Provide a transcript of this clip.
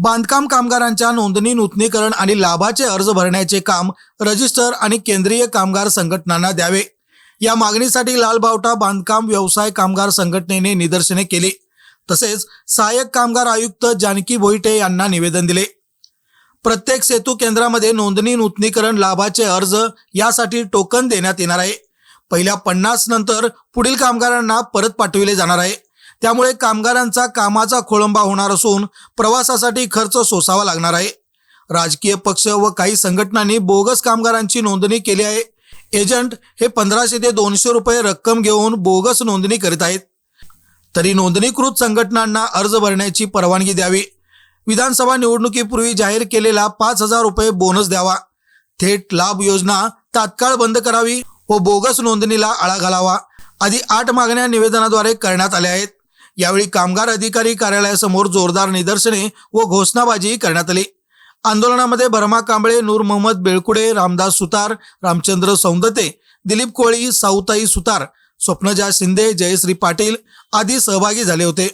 बांधकाम कामगारांच्या नोंदणी नूतनीकरण आणि लाभाचे अर्ज भरण्याचे काम रजिस्टर आणि केंद्रीय कामगार संघटनांना द्यावे. या मागणीसाठी लालबावटा बांधकाम व्यवसाय कामगार संघटनेने निदर्शने केली. तसेच सहाय्यक कामगार आयुक्त जानकी भोईटे यांना निवेदन दिले. प्रत्येक सेतू केंद्रामध्ये नोंदणी नूतनीकरण लाभाचे अर्ज यासाठी टोकन देण्यात येणार आहे. पहिल्या पन्नास नंतर पुढील कामगारांना परत पाठविले जाणार आहे. त्यामुळे कामगारांचा कामाचा खोळंबा होणार असून प्रवासासाठी खर्च सोसावा लागणार आहे. राजकीय पक्ष व काही संघटनांनी बोगस कामगारांची नोंदणी केली आहे. एजंट हे पंधराशे ते दोनशे रुपये रक्कम घेऊन बोगस नोंदणी करीत आहेत. तरी नोंदणीकृत संघटनांना अर्ज भरण्याची परवानगी द्यावी. विधानसभा निवडणुकीपूर्वी जाहीर केलेला पाच हजार रुपये बोनस द्यावा. थेट लाभ योजना तात्काळ बंद करावी व बोगस नोंदणीला आळा घालावा आदी आठ मागण्या निवेदनाद्वारे करण्यात आल्या आहेत. यावेळी कामगार अधिकारी कार्यालयासमोर जोरदार निदर्शने व घोषणाबाजी करण्यात आली. आंदोलनामध्ये भरमा कांबळे नूर मोहम्मद बेळकुडे रामदास सुतार रामचंद्र सौंदते दिलीप कोळी साऊताई सुतार स्वप्नजा शिंदे जयश्री पाटील आदी सहभागी झाले होते.